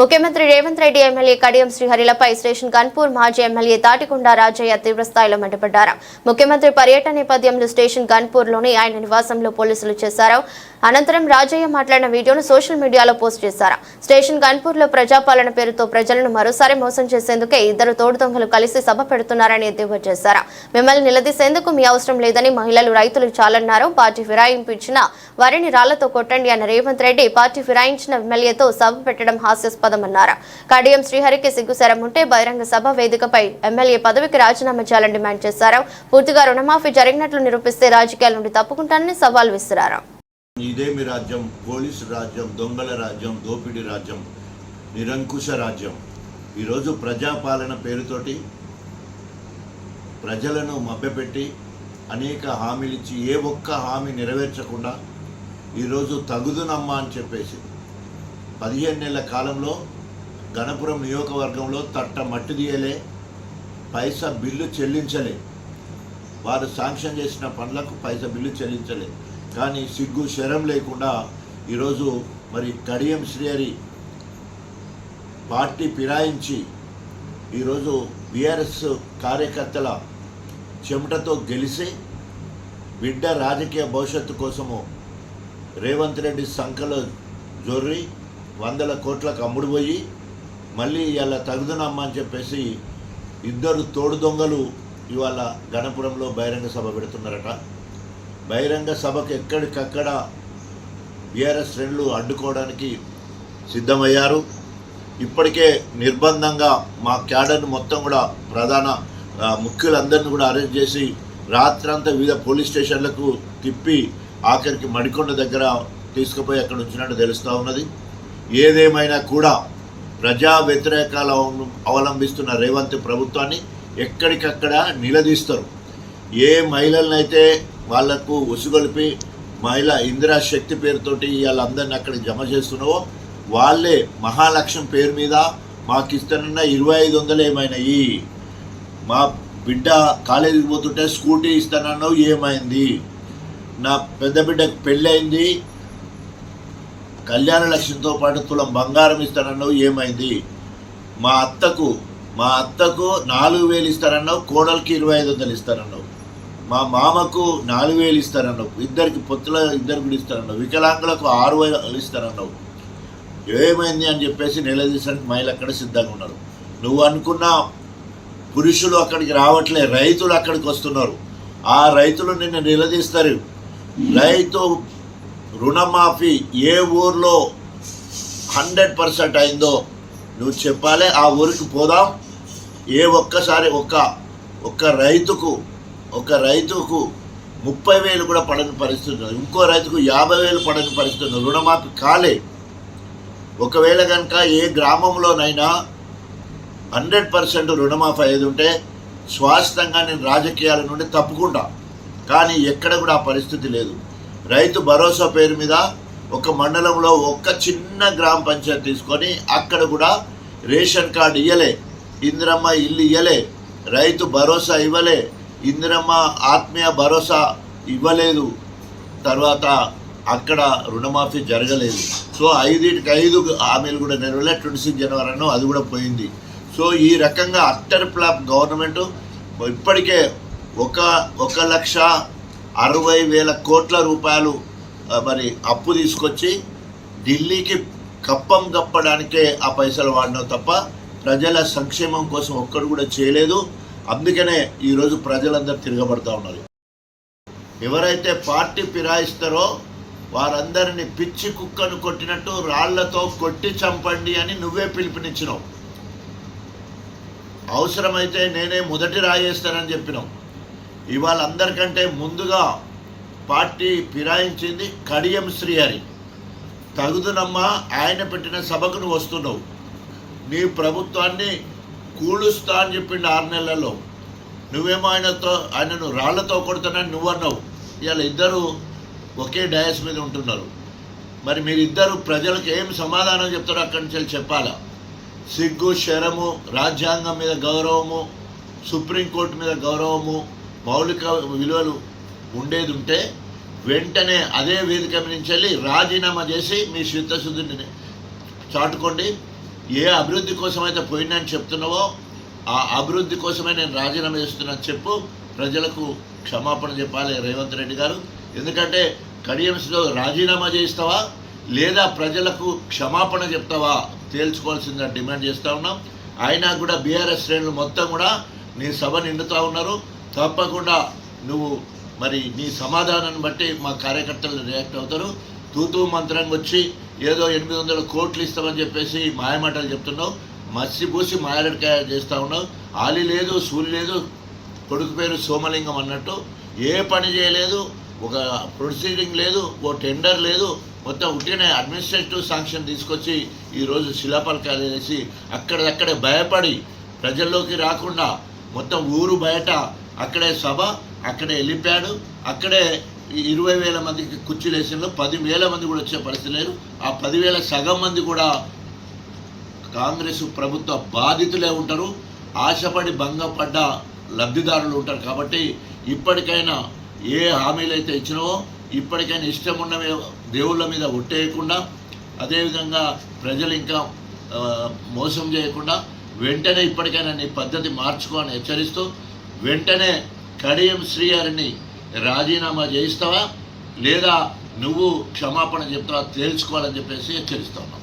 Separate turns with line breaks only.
ముఖ్యమంత్రి రేవంత్ రెడ్డి ఎమ్మెల్యే కడియం శ్రీహరిలపై స్టేషన్ కన్పూర్ మాజీ ఎమ్మెల్యే తాటికొండ రాజయ్య తీవ్రస్థాయిలో మండిపడ్డారు. ముఖ్యమంత్రి పర్యటన నేపథ్యంలో స్టేషన్ కన్పూర్లోని ఆయన నివాసంలో పోలీసులు చేశారు. అనంతరం రాజయ్య మాట్లాడిన వీడియోను సోషల్ మీడియాలో పోస్ట్ చేశారు. స్టేషన్ కన్పూర్లో ప్రజాపాలన పేరుతో ప్రజలను మరోసారి మోసం చేసేందుకే ఇద్దరు తోడు దొంగలు కలిసి సభ పెడుతున్నారని ఎద్దేవా చేశారు. మిమ్మల్ని నిలదీసేందుకు మీ అవసరం లేదని మహిళలు రైతులు చాలన్నారు. పార్టీ ఫిరాయింపు ఇచ్చిన వారిని రాళ్ళతో కొట్టండి అన్న రేవంత్ రెడ్డి పార్టీ ఫిరాయించిన ఎమ్మెల్యేతో సభ పెట్టడం హాస్యాస్పదమన్నారు కడియం శ్రీహరికి సిగ్గుసరం ఉంటే బహిరంగ సభ వేదికపై ఎమ్మెల్యే పదవికి రాజీనామా చేయాలని డిమాండ్ చేశారు. పూర్తిగా రుణమాఫీ జరిగినట్లు నిరూపిస్తే రాజకీయాల నుండి తప్పుకుంటానని సవాల్ విసిరారు.
ఇదేమి రాజ్యం పోలీసు రాజ్యం దొంగల రాజ్యం దోపిడీ రాజ్యం నిరంకుశ రాజ్యం. ఈరోజు ప్రజాపాలన పేరుతోటి ప్రజలను మభ్యపెట్టి అనేక హామీలు ఇచ్చి ఏ ఒక్క హామీ నెరవేర్చకుండా ఈరోజు తగుదునమ్మా అని చెప్పేసి పదిహేను నెలల కాలంలో గణపురం నియోజకవర్గంలో తట్ట మట్టి తీయలే పైసా బిల్లు చెల్లించలే. వారు శాంక్షన్ చేసిన పనులకు పైసా బిల్లు చెల్లించలే. కానీ సిగ్గు శరం లేకుండా ఈరోజు మరి కడియం శ్రీహరి పార్టీ ఫిరాయించి ఈరోజు బీఆర్ఎస్ కార్యకర్తల చెమటతో గెలిచి బిడ్డ రాజకీయ భవిష్యత్తు కోసము రేవంత్ రెడ్డి సంఖలో జొర్రి వందల కోట్లకు అమ్ముడు పోయి మళ్ళీ ఇవాళ తగుదనమ్మా అని చెప్పేసి ఇద్దరు తోడు దొంగలు ఇవాళ గణపురంలో బహిరంగ సభ పెడుతున్నారట. బహిరంగ సభకు ఎక్కడికక్కడ బీఆర్ఎస్ శ్రేణులు అడ్డుకోవడానికి సిద్ధమయ్యారు. ఇప్పటికే నిర్బంధంగా మా క్యాడర్ను మొత్తం కూడా ప్రధాన ముఖ్యులందరినీ కూడా అరెస్ట్ చేసి రాత్రంతా వివిధ పోలీస్ స్టేషన్లకు తిప్పి ఆఖరికి మడికొండ దగ్గర తీసుకుపోయి అక్కడ ఉంచినట్టు తెలుస్తూ ఉన్నది. ఏదేమైనా కూడా ప్రజా వ్యతిరేకాలు అవ- అవలంబిస్తున్న రేవంత్ ప్రభుత్వాన్ని ఎక్కడికక్కడ నిలదీస్తారు. ఏ మహిళలనైతే వాళ్ళకు ఉసుగొలిపి మహిళ ఇందిరా శక్తి పేరుతోటి వాళ్ళందరిని అక్కడ జమ చేస్తున్నావో వాళ్ళే మహాలక్ష్యం పేరు మీద మాకు ఇస్తానన్న ఇరవై ఐదు వందలు ఏమైనాయి? మా బిడ్డ కాలేజీకి పోతుంటే స్కూటీ ఇస్తానన్నావు ఏమైంది? నా పెద్ద బిడ్డకు పెళ్ళైంది కళ్యాణ లక్ష్యంతో పాటు తులం బంగారం ఇస్తానన్నావు ఏమైంది? మా అత్తకు మా అత్తకు నాలుగు వేలు ఇస్తానన్నావు కోడలికి ఇరవై ఐదు వందలు ఇస్తానన్నావు. మా మామకు నాలుగు వేలు ఇస్తానన్నావు. ఇద్దరికి పొత్తుల ఇద్దరు కూడా ఇస్తానన్నావు. వికలాంగులకు ఆరు వేలు ఇస్తానన్నావు. ఏమైంది అని చెప్పేసి నిలదీసడానికి మహిళలు అక్కడ సిద్ధంగా ఉన్నారు. నువ్వు అనుకున్న పురుషులు అక్కడికి రావట్లే రైతులు అక్కడికి వస్తున్నారు. ఆ రైతులు నిన్ను నిలదీస్తారు. రైతు రుణమాఫీ ఏ ఊర్లో హండ్రెడ్ పర్సెంట్ అయిందో నువ్వు చెప్పాలి ఆ ఊరికి పోదాం. ఏ ఒక్కసారి ఒక్క ఒక్క రైతుకు ఒక రైతుకు ముప్పై వేలు కూడా పడని పరిస్థితి ఇంకో రైతుకు యాభై వేలు పడని పరిస్థితి రుణమాఫీ కాలే. ఒకవేళ కనుక ఏ గ్రామంలోనైనా హండ్రెడ్ పర్సెంట్ రుణమాఫీ అయ్యేది ఉంటే స్వాస్థంగా నేను రాజకీయాల నుండి తప్పుకుంటా. కానీ ఎక్కడ కూడా ఆ పరిస్థితి లేదు. రైతు భరోసా పేరు మీద ఒక మండలంలో ఒక్క చిన్న గ్రామ పంచాయతీ తీసుకొని అక్కడ కూడా రేషన్ కార్డు ఇయ్యలే. ఇందిరమ్మ ఇల్లు ఇయ్యలే. రైతు భరోసా ఇవ్వలే. ఇందిరమ్మ ఆత్మీయ భరోసా ఇవ్వలేదు. తర్వాత అక్కడ రుణమాఫీ జరగలేదు. సో ఐదుటికి ఐదు హామీలు కూడా నెరవేలే ట్వంటీ సిక్స్ జనవరి అన్నో అది కూడా పోయింది. సో ఈ రకంగా అట్టర్ ప్లాప్ గవర్నమెంట్ ఇప్పటికే ఒక ఒక లక్ష అరవై వేల కోట్ల రూపాయలు మరి అప్పు తీసుకొచ్చి ఢిల్లీకి కప్పం కప్పడానికే ఆ పైసలు వాడినావు తప్ప ప్రజల సంక్షేమం కోసం ఒక్కడు కూడా చేయలేదు. అందుకనే ఈరోజు ప్రజలందరూ తిరగబడతా ఉన్నారు. ఎవరైతే పార్టీ ఫిరాయిస్తారో వారందరిని పిచ్చి కుక్కను కొట్టినట్టు రాళ్ళతో కొట్టి చంపండి అని నువ్వే పిలుపునిచ్చినావు. అవసరమైతే నేనే మొదటి రాయేస్తానని చెప్పినావు. ఇవాళ అందరికంటే ముందుగా పార్టీ ఫిరాయించింది కడియం శ్రీహరి. తగుదునమ్మా ఆయన పెట్టిన సభకు నువ్వు వస్తున్నావు. నీ ప్రభుత్వాన్ని కూలుస్తా అని చెప్పిండు ఆరు నెలల్లో. నువ్వేమో ఆయనతో ఆయనను రాళ్ళతో కొడుతానని నువ్వన్నావు ఇవాళ ఇద్దరు ఒకే డయాస్ మీద ఉంటున్నారు. మరి మీరిద్దరు ప్రజలకు ఏం సమాధానం చెప్తారో అక్కడి నుంచి వెళ్ళి చెప్పాలా? సిగ్గు శరము రాజ్యాంగం మీద గౌరవము సుప్రీంకోర్టు మీద గౌరవము మౌలిక విలువలు ఉండేది ఉంటే వెంటనే అదే వేదిక నుంచి వెళ్ళి రాజీనామా చేసి మీ చిత్తశుద్ధిని చాటుకోండి. ఏ అభివృద్ధి కోసమైతే పోయిందని చెప్తున్నావో ఆ అభివృద్ధి కోసమే నేను రాజీనామా చేస్తున్నాను చెప్పు. ప్రజలకు క్షమాపణ చెప్పాలి రేవంత్ రెడ్డి గారు. ఎందుకంటే కడియంస్లో రాజీనామా చేస్తావా లేదా ప్రజలకు క్షమాపణ చెప్తావా తేల్చుకోవాల్సిందని డిమాండ్ చేస్తూ ఉన్నాం. అయినా కూడా బీఆర్ఎస్ శ్రేణులు మొత్తం కూడా నీ సభ నిండుతూ ఉన్నారు. తప్పకుండా నువ్వు మరి నీ సమాధానాన్ని బట్టి మా కార్యకర్తలు రియాక్ట్ అవుతారు. తూతూ మంత్రంగా వచ్చి ఏదో ఎనిమిది వందల కోట్లు ఇస్తామని చెప్పేసి మాయమాటలు చెప్తున్నావు. మసిపూసి మాయరడికాయ చేస్తూ ఉన్నావు. ఆలి లేదు సూలి లేదు కొడుకు పేరు సోమలింగం అన్నట్టు ఏ పని చేయలేదు ఒక ప్రొసీడింగ్ లేదు ఓ టెండర్ లేదు మొత్తం ఉట్టినే అడ్మినిస్ట్రేటివ్ శాంక్షన్ తీసుకొచ్చి ఈరోజు శిలాపలకాలు వేసి అక్కడక్కడే భయపడి ప్రజల్లోకి రాకుండా మొత్తం ఊరు బయట అక్కడే సభ అక్కడే వెళ్ళిపోయాడు అక్కడే ఇరవై వేల మందికి కుర్చీలు వేసిండ్రు. పది వేల మంది కూడా వచ్చే పరిస్థితి లేదు. ఆ పదివేల సగం మంది కూడా కాంగ్రెస్ ప్రభుత్వ బాధితులే ఉంటారు. ఆశపడి భంగపడ్డ లబ్ధిదారులు ఉంటారు. కాబట్టి ఇప్పటికైనా ఏ హామీలు అయితే ఇచ్చినవో ఇప్పటికైనా ఇష్టం ఉన్న దేవుళ్ళ మీద ఒట్టేయకుండా అదేవిధంగా ప్రజలు ఇంకా మోసం చేయకుండా వెంటనే ఇప్పటికైనా నీ పద్ధతి మార్చుకో అని హెచ్చరిస్తూ వెంటనే కడియం శ్రీహరిని రాజీనామా చేయిస్తావా? లేదా నువ్వు క్షమాపణ చెప్తావా? తేల్చుకోవాలని చెప్పేసి హెచ్చరిస్తా